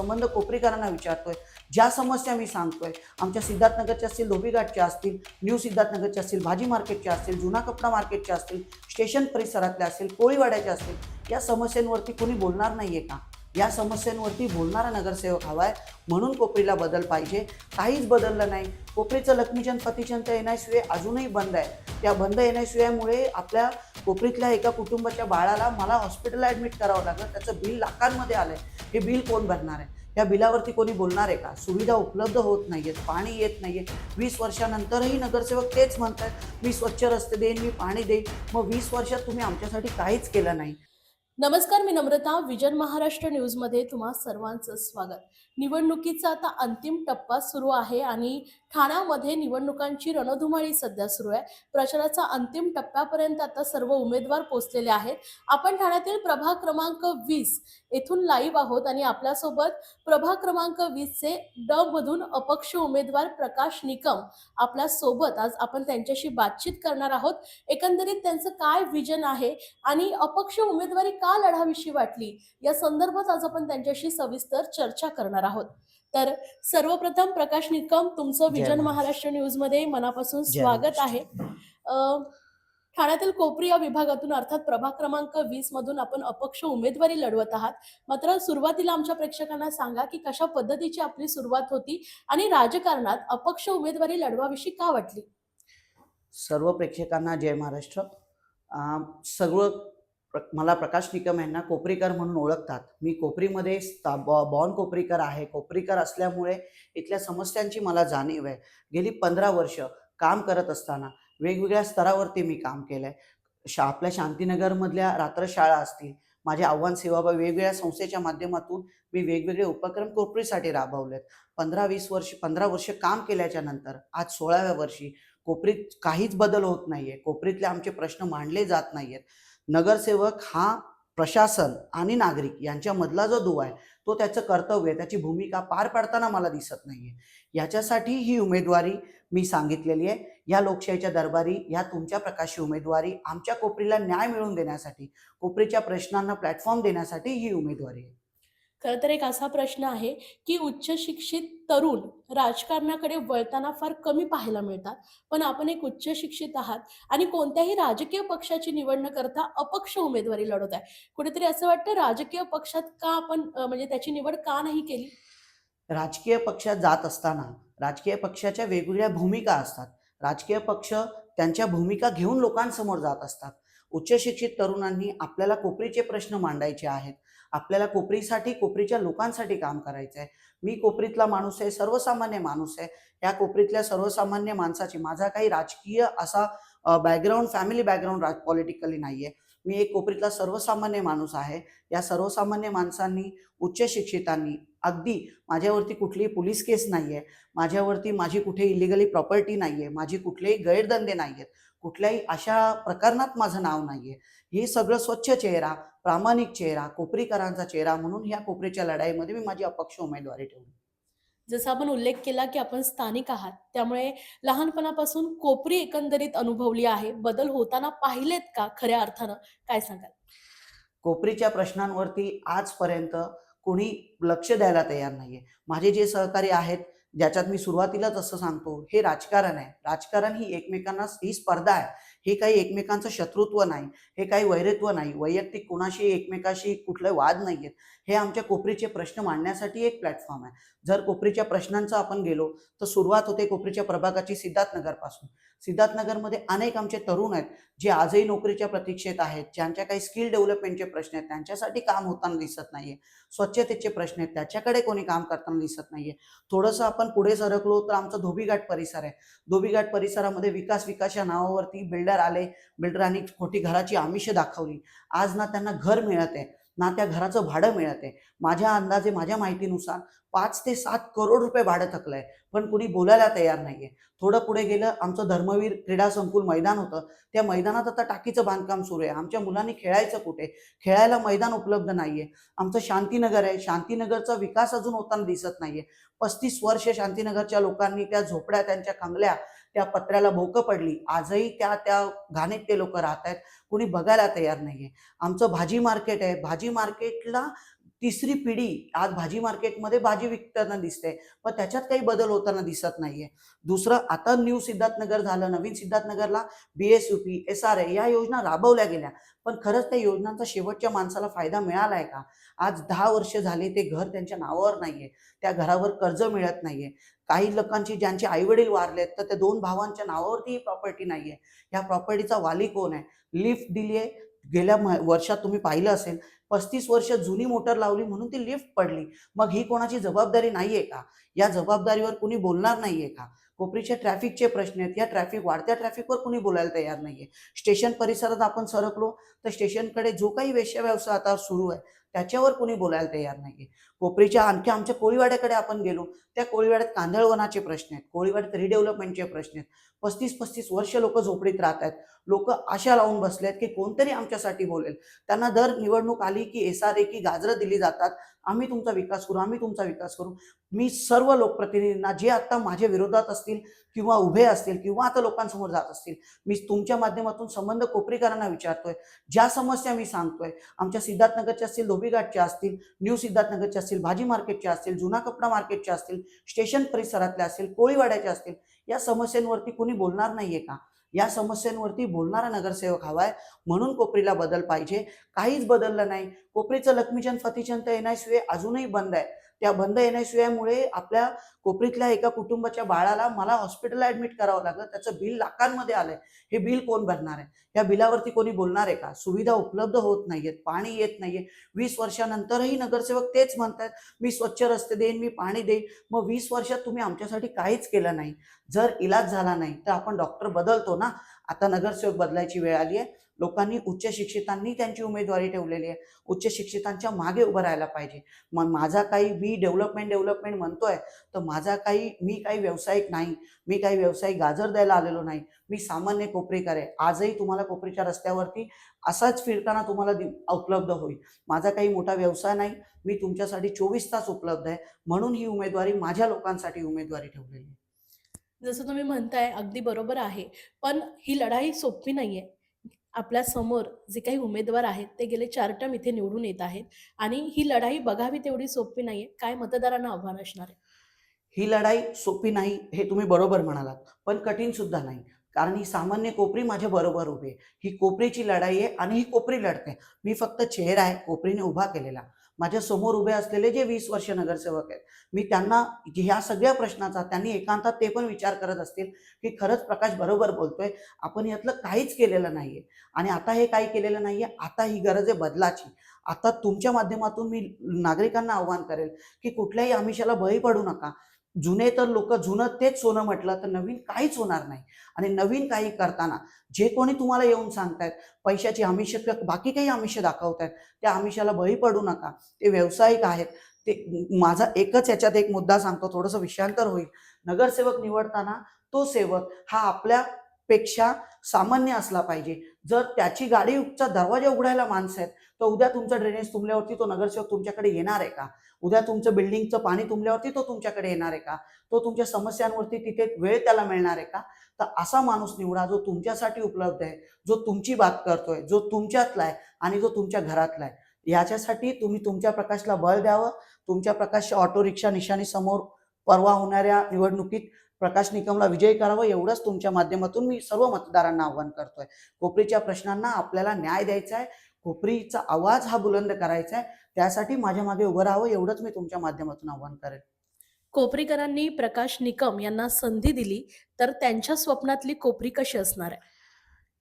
संबंध कोपरीकरांना विचारतोय. ज्या समस्या मी सांगतोय आमच्या सिद्धार्थनगरच्या असतील धोबीघाटच्या असतील न्यू सिद्धार्थनगरच्या असतील भाजी मार्केटच्या असतील जुना कपडा मार्केटच्या असतील स्टेशन परिसरातल्या असतील कोळीवाड्याच्या असतील या समस्यांवरती कोणी बोलणार नाही आहे का? या समस्यांवरती बोलणारा नगरसेवक हवा आहे म्हणून कोपरीला बदल पाहिजे. काहीच बदललं नाही. कोपरीचं Laxmichand Patichand N I C अजूनही बंद आहे. त्या बंद एन आय सी आयमुळे आपल्या कोपरीतल्या एका कुटुंबाच्या बाळाला मला हॉस्पिटलला ॲडमिट करावं लागलं. त्याचं बिल लाखांमध्ये आलं आहे हे बिल कोण भरणार आहे? या बिलावरती कोणी बोलणार आहे का? सुविधा उपलब्ध होत नाही आहेत पाणी येत नाही आहे वीस वर्षानंतरही नगरसेवक तेच म्हणतात मी स्वच्छ रस्ते देईन मी पाणी देईन. मग वीस वर्षात तुम्ही आमच्यासाठी काहीच केलं नाही. नमस्कार मी नम्रता विजन महाराष्ट्र न्यूजमध्ये तुम्हा सर्वांचं स्वागत. निवडणुकीचा आता अंतिम टप्पा सुरू आहे आणि ठाण्यामध्ये निवडणुकांची रणधुमाळी सध्या सुरू आहे. प्रचाराचा अंतिम टप्प्यापर्यंत आता सर्व उमेदवार पोहोचलेले आहेत. आपण ठाण्यातील प्रभाग क्रमांक वीस येथून लाईव्ह आहोत आणि आपल्यासोबत प्रभाग क्रमांक वीसचे ड मधून अपक्ष उमेदवार प्रकाश निकम आपल्यासोबत आज आपण त्यांच्याशी बातचीत करणार आहोत. एकंदरीत त्यांचं काय विजन आहे आणि अपक्ष उमेदवारी का लढावीशी वाटली? या संदर्भात आज आपण त्यांच्याशी सविस्तर चर्चा करणार आहोत. तर सर्वप्रथम प्रकाश निकम तुमचं विजन महाराष्ट्र. न्यूजमध्ये मनापासून स्वागत. आहे ठाण्यातील कोपरी या विभागातून अर्थात प्रभाग क्रमांक वीस मधून आपण अपक्ष उमेदवारी लढवत आहात मात्र सुरुवातीला आमच्या प्रेक्षकांना सांगा की कशा पद्धतीची आपली सुरुवात होती आणि राजकारणात अपक्ष उमेदवारी लढवाविषयी का वाटली सर्व प्रेक्षकांना जय महाराष्ट्र सर्व प्र- मला प्रकाश निकम यांना कोपरीकर म्हणून ओळखतात. मी कोपरीमध्ये स्था- बॉन बॉर्न कोपरीकर आहे. कोपरीकर असल्यामुळे इथल्या समस्यांची मला जाणीव आहे. गेली पंधरा वर्ष काम करत असताना वेगवेगळ्या स्तरावरती मी काम केलं आहे शा आपल्या शांतीनगरमधल्या रात्र शाळा असतील माझ्या आव्हान सेवाभाव वेगवेगळ्या संस्थेच्या माध्यमातून मी वेगवेगळे उपक्रम कोपरीसाठी राबवलेत. पंधरा वीस वर्ष पंधरा वर्ष काम केल्याच्यानंतर आज सोळाव्या वर्षी कोपरीत काहीच बदल होत नाहीये. कोपरीतले आमचे प्रश्न मांडले जात नाहीयेत. नगरसेवक हा प्रशासन आणि नागरिक यांच्यामधला जो दुवा आहे तो त्याचं कर्तव्य त्याची भूमिका पार पाडताना मला दिसत नाही आहे याच्यासाठी ही उमेदवारी मी सांगितलेली आहे. या लोकशाहीच्या दरबारी या तुमच्या प्रकाशी उमेदवारी आमच्या कोपरीला न्याय मिळवून देण्यासाठी कोपरीच्या प्रश्नांना प्लॅटफॉर्म देण्यासाठी ही उमेदवारी आहे. खरं तर एक असा प्रश्न आहे की उच्च शिक्षित तरुण राजकारणाकडे वळताना फार कमी पाहायला मिळतात. पण आपण एक उच्च शिक्षित आहात आणि कोणत्याही राजकीय पक्षाची निवड न करता अपक्ष उमेदवारी लढवत आहे. कुठेतरी असं वाटतं राजकीय पक्षात का आपण म्हणजे त्याची निवड का नाही केली? राजकीय पक्षात जात असताना राजकीय पक्षाच्या वेगवेगळ्या भूमिका असतात. राजकीय पक्ष त्यांच्या भूमिका घेऊन लोकांसमोर जात असतात. उच्च शिक्षित तरुणांनी आपल्याला कोपरीचे प्रश्न मांडायचे आहेत. आपल्याला कोपरीसाठी कोपरीच्या लोकांसाठी काम करायचं आहे मी कोपरीतला माणूस आहे सर्वसामान्य माणूस आहे. या कोपरीतल्या सर्वसामान्य माणसाची माझा काही राजकीय असा बॅकग्राऊंड फॅमिली बॅकग्राऊंड राज पॉलिटिकली नाही आहे मी एक कोपरीतला सर्वसामान्य माणूस आहे. या सर्वसामान्य माणसांनी उच्च शिक्षितांनी अगदी माझ्यावरती कुठलीही पोलीस केस नाही आहे माझ्यावरती माझी कुठे इलिगली प्रॉपर्टी नाही आहे माझी कुठलेही गैरधंदे नाही आहेत कुठल्याही अशा प्रकरणात माझं नाव नाही आहे हे सगळं स्वच्छ चेहरा प्रामाणिक चेहरा कोपरीकरांचा चेहरा म्हणून ह्या कोपरीच्या लढाईमध्ये मी माझी अपक्ष उमेदवारी ठेवली. जसं आपण उल्लेख केला की आपण स्थानिक आहात त्यामुळे लहानपणापासून कोपरी एकंदरीत अनुभवली आहे. बदल होताना पाहिलेत का खऱ्या अर्थानं? काय सांगाल? कोपरीच्या प्रश्नांवरती आजपर्यंत कोणी लक्ष द्यायला तयार नाहीये. माझे जे सहकारी आहेत ज्याच्यात मी सुरुवातीलाच असं सांगतो हे राजकारण आहे. राजकारण ही एकमेकांना ही स्पर्धा आहे. हे काही एकमेकांचं शत्रुत्व नाही. हे काही वैरत्व नाही. वैयक्तिक कुणाशी एकमेकाशी कुठले वाद नाही आहेत हे आमच्या कोपरीचे प्रश्न मांडण्यासाठी एक प्लॅटफॉर्म आहे. जर कोपरीच्या प्रश्नांचं आपण गेलो तर सुरुवात होते कोपरीच्या प्रभागाची सिद्धार्थनगरपासून. सिद्धार्थनगरमध्ये अनेक आमचे तरुण आहेत जे आजही नोकरीच्या प्रतीक्षेत आहेत. ज्यांच्या काही स्किल डेव्हलपमेंटचे प्रश्न आहेत. त्यांच्यासाठी काम होताना दिसत नाहीये. स्वच्छतेचे प्रश्न आहेत. त्याच्याकडे कोणी काम करताना दिसत नाहीये. थोडंसं आपण पुढे सरकलो तर आमचा धोबीघाट परिसर आहे. धोबीघाट परिसरामध्ये विकास विकास या नावावरती बिल्डर आले. बिल्डरांनी खोटी घराची आमिष दाखवली. आज ना त्यांना घर मिळत आहे. ना त्या घराचं भाडं मिळत आहे. माझ्या अंदाजे माझ्या माहितीनुसार पाच ते सात करोड रुपये भाडं थकलंय. पण कुणी बोलायला तयार नाहीये. थोडं पुढे गेलं आमचं धर्मवीर क्रीडा संकुल मैदान होतं. त्या मैदानात आता टाकीचं बांधकाम सुरू आहे. आमच्या मुलांनी खेळायचं कुठे? खेळायला मैदान उपलब्ध नाहीये. आमचं शांतीनगर आहे. शांतीनगरचा विकास अजून होताना दिसत नाहीये. पस्तीस वर्ष शांतीनगरच्या लोकांनी त्या झोपड्या त्यांच्या कंगल्या त्या पत्र्याला भोकं पडली. आजही त्या त्या घाणीत ते लोक राहत आहेत. कुणी बघायला तयार नाहीये. आमचं भाजी मार्केट आहे. भाजी मार्केटला तिसरी पिढी आज भाजी मार्केटमध्ये भाजी विकताना दिसते. पण त्याच्यात काही बदल होताना दिसत नाहीये. दुसरं आता न्यू सिद्धार्थनगर झालं. नवीन सिद्धार्थनगरला B S U P S R A या योजना राबवल्या गेल्या. पण खरंच त्या योजनांचा शेवटच्या माणसाला फायदा मिळालाय का? आज दहा वर्ष झाले ते घर त्यांच्या नावावर नाहीये. त्या घरावर कर्ज मिळत नाहीये. काही लोकांची ज्यांचे आईवडील वारले आहेत तर त्या दोन भावांच्या नावावरती ही प्रॉपर्टी नाहीये. या प्रॉपर्टीचा वाली कोण आहे? लिफ्ट दिली आहे. गेल्या वर्षात तुम्ही पाहिलं असेल पस्तीस वर्ष जुनी मोटर लावली म्हणून ती लिफ्ट पडली. मग ही कोणाची जबाबदारी नाहीये का? या जबाबदारीवर कुणी बोलणार नाहीये का? कोपरीच्या ट्रॅफिकचे प्रश्न आहेत. या ट्रॅफिक वाढत्या ट्रॅफिकवर कुणी बोलायला तयार नाहीये. स्टेशन परिसरात आपण सरकलो तर स्टेशनकडे जो काही वेश्या व्यवसाय आता सुरू आहे त्याच्यावर कुणी बोलायला तयार नाहीये. कोपरीच्या आणखी आमच्या कोळीवाड्याकडे आपण गेलो त्या कोळीवाड्यात कांदळवनाचे प्रश्न आहेत. कोळीवाड्यात रिडेव्हलपमेंटचे प्रश्न आहेत. पस्तीस पस्तीस वर्ष लोक झोपडीत राहत आहेत. लोक आशा लावून बसले आहेत की कोणतरी आमच्यासाठी बोलेल. त्यांना दर निवडणूक आली की एस आर ए की गाजरं दिली जातात. आम्ही तुमचा विकास करू आम्ही तुमचा विकास करू. मी सर्व लोकप्रतिनिधींना जे आता माझ्या विरोधात असतील किंवा उभे असतील किंवा आता लोकांसमोर जात असतील मी तुमच्या माध्यमातून संबंध कोपरीकरांना विचारतोय. ज्या समस्या मी सांगतोय आमच्या सिद्धार्थनगरच्या असतील धोबीघाटच्या असतील न्यू सिद्धार्थनगरच्या असतील भाजी मार्केटच्या असतील जुना कपडा मार्केटच्या असतील स्टेशन परिसरातल्या असतील कोळीवाड्याच्या असतील या समस्यांवरती कोणी बोलणार नाहीये का? या समस्यांवरती बोलणारा नगरसेवक हवाय म्हणून कोपरीला बदल पाहिजे. काहीच बदललं नाही. कोपरीचं लक्ष्मीचंद फतीचंद एन आय अजूनही बंद आहे. त्या बंद एन आय मुळे आपल्या कोपरीतल्या एका कुटुंबाच्या बाळाला मला हॉस्पिटलला ऍडमिट करावं लागलं. त्याचं बिल लाखांमध्ये आलंय. हे बिल कोण भरणार आहे? या बिलावरती कोणी बोलणार आहे का? सुविधा उपलब्ध होत नाहीयेत पाणी येत नाहीये. वीस वर्षानंतरही नगरसेवक तेच म्हणतात मी स्वच्छ रस्ते देईन मी पाणी देईन. मग वीस वर्षात तुम्ही आमच्यासाठी काहीच केलं नाही. जर इलाज झाला नाही तर आपण डॉक्टर बदलतो ना? आता नगरसेवक बदलायची वेळ आली आहे. लोकांनी उच्च शिक्षितांनी त्यांची उमेदवारी ठेवलेली आहे. उच्च शिक्षितांच्या मागे उभं राहायला पाहिजे. मग माझा काही मी डेव्हलपमेंट डेव्हलपमेंट म्हणतोय तर माझा काही मी काही व्यावसायिक नाही. मी काही व्यावसायिक गाजर द्यायला आलेलो नाही. मी सामान्य कोपरीकर आहे. आजही तुम्हाला कोपरीच्या रस्त्यावरती असाच फिरताना तुम्हाला उपलब्ध होईल. माझा काही मोठा व्यवसाय नाही. मी तुमच्यासाठी चोवीस तास उपलब्ध आहे. म्हणून ही उमेदवारी माझ्या लोकांसाठी उमेदवारी ठेवलेली आहे. जसं तुम्ही म्हणताय अगदी बरोबर आहे. पण ही लढाई सोपी नाहीये. आपल्यासमोर जे काही उमेदवार आहेत ते गेले चार टर्म इथे निवडून येत आहेत. आणि ही लढाई बघावी तेवढी सोपी नाहीये. काय मतदारांना आव्हान असणार आहे? ही लढाई सोपी नाही हे तुम्ही बरोबर म्हणालात पण कठीण सुद्धा नाही. कारण ही सामान्य कोपरी माझ्या बरोबर उभी आहे. ही कोपरीची लढाई आहे आणि ही कोपरी लढते. मी फक्त चेहरा आहे कोपरीने उभा केलेला. माझ्यासमोर उभे असलेले जे वीस वर्ष नगरसेवक आहेत मी त्यांना ह्या सगळ्या प्रश्नाचा त्यांनी एकांतात ते पण विचार करत असतील की खरंच प्रकाश बरोबर बोलतोय आपण यातलं काहीच केलेलं नाहीये. आणि आता हे काही केलेलं नाहीये आता ही गरज आहे बदलाची. आता तुमच्या माध्यमातून मी नागरिकांना आव्हान करेल की कुठल्याही आमिषाला बळी पडू नका. जुने तर लोक जुनं तेच सोनं म्हटलं तर नवीन काहीच होणार नाही. आणि नवीन काही करताना जे कोणी तुम्हाला येऊन सांगतायत पैशाची आमिष बाकी काही आमिष दाखवतायत त्या आमिषाला बळी पडू नका. ते व्यावसायिक आहेत. ते माझा एकच याच्यात एक मुद्दा सांगतो थोडंसं विषयांतर होईल. नगरसेवक निवडताना तो सेवक हा आपल्या पेक्षा सामान्य असला पाहिजे. जर त्याची गाडीचा दरवाजा उघडायला माणसं आहेत तर उद्या तुमचा ड्रेनेज तुंबल्यावरती तो नगरसेवक तुमच्याकडे येणार आहे का? उद्या तुमचं बिल्डिंगचं पाणी तुंबल्यावरती तो तुमच्याकडे येणार आहे का? तो तुमच्या समस्यांवरती तिथे वेळ त्याला मिळणार आहे का? तर असा माणूस निवडा जो तुमच्यासाठी उपलब्ध आहे जो तुमची बात करतोय जो तुमच्यातला आहे आणि जो तुमच्या घरातला आहे. याच्यासाठी तुम्ही तुमच्या प्रकाशला बळ द्यावं. तुमच्या प्रकाश ऑटो रिक्षा निशाणीसमोर परवा होणाऱ्या निवडणुकीत प्रकाश निकमला विजयी करावं एवढंच तुमच्या माध्यमातून मी सर्व मतदारांना आव्हान करतोय. कोपरीच्या प्रश्नांना आपल्याला न्याय द्यायचा आहे कोपरीचा आवाज हा बुलंद करायचा आहे त्यासाठी माझ्या मागे उभं राहावं एवढंच मी तुमच्या माध्यमातून आव्हान करेन. कोपरीकरांनी प्रकाश निकम यांना संधी दिली तर त्यांच्या स्वप्नातली कोपरी कशी असणार आहे?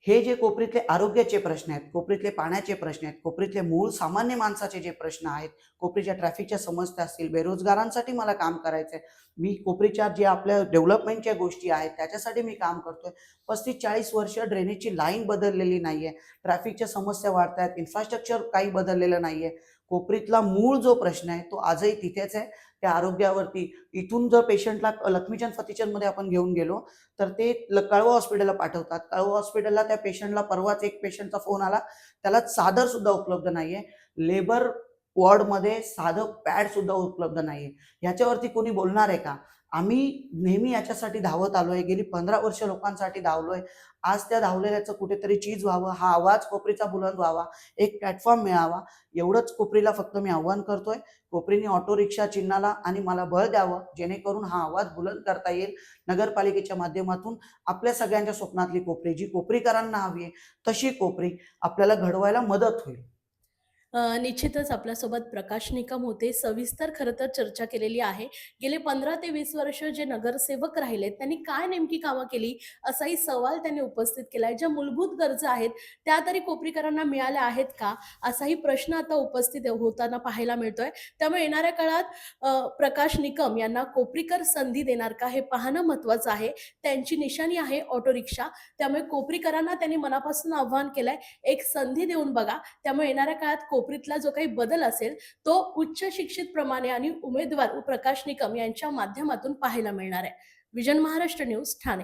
हे जे कोपरीतले आरोग्याचे प्रश्न आहेत कोपरीतले पाण्याचे प्रश्न आहेत कोपरीतले मूळ सामान्य माणसाचे जे प्रश्न आहेत कोपरीच्या ट्रॅफिकच्या समस्या असतील बेरोजगारांसाठी मला काम करायचं आहे मी कोपरीच्या जे आपल्या डेव्हलपमेंटच्या गोष्टी आहेत त्याच्यासाठी मी काम करतोय. पस्तीस चाळीस वर्ष ड्रेनेजची लाईन बदललेली नाही आहे ट्रॅफिकच्या समस्या वाढत आहेत इन्फ्रास्ट्रक्चर काही बदललेलं नाही आहे कोपरीतला मूळ जो प्रश्न आहे तो आजही तिथेच आहे. त्या आरोग्यावरती इथून जर पेशंटला लक्ष्मीचंद फतीचंदमध्ये आपण घेऊन गेलो तर ते ल- कळवा हॉस्पिटलला पाठवतात. कळवा हॉस्पिटलला त्या पेशंटला परवाच एक पेशंटचा फोन आला त्याला चादर सुद्धा उपलब्ध नाहीये. लेबर वॉर्डमध्ये साधं पॅड सुद्धा उपलब्ध नाहीये. ह्याच्यावरती कोणी बोलणार आहे का? आम्ही नेहमी याच्यासाठी धावत आलोय. गेली पंधरा वर्ष लोकांसाठी धावलोय. आज त्या धावलेल्याचं कुठेतरी चीज व्हावं हा आवाज कोपरीचा बुलंद व्हावा एक प्लॅटफॉर्म मिळावा. एवढंच कोपरीला फक्त मी आव्हान करतोय. कोपरीने ऑटो रिक्षा चिन्हाला आणि मला बळ द्यावं जेणेकरून हा आवाज बुलंद करता येईल. नगरपालिकेच्या माध्यमातून आपल्या सगळ्यांच्या स्वप्नातली कोपरी जी कोपरीकरांना हवी आहे तशी कोपरी आपल्याला घडवायला मदत होईल. निश्चितच आपल्यासोबत प्रकाश निकम होते. सविस्तर खरं तर चर्चा केलेली आहे. गेले पंधरा ते वीस वर्ष जे नगरसेवक राहिलेत त्यांनी काय नेमकी कामं केली? असाही सवाल त्यांनी उपस्थित केलाय. ज्या मूलभूत गरजा आहेत त्या तरी कोपरीकरांना मिळाल्या आहेत का? असाही प्रश्न आता उपस्थित होताना पाहायला मिळतोय. त्यामुळे येणाऱ्या काळात प्रकाश निकम यांना कोपरीकर संधी देणार का हे पाहणं महत्वाचं आहे. त्यांची निशाणी आहे ऑटो रिक्षा त्यामुळे कोपरीकरांना त्यांनी मनापासून आव्हान केलंय एक संधी देऊन बघा. त्यामुळे येणाऱ्या काळात कोपरीतला जो काही बदल असेल तो उच्च शिक्षित प्रमाणे आणि उमेदवार प्रकाश निकम यांच्या माध्यमातून पाहायला मिळणार आहे. Vision Maharashtra news Thane.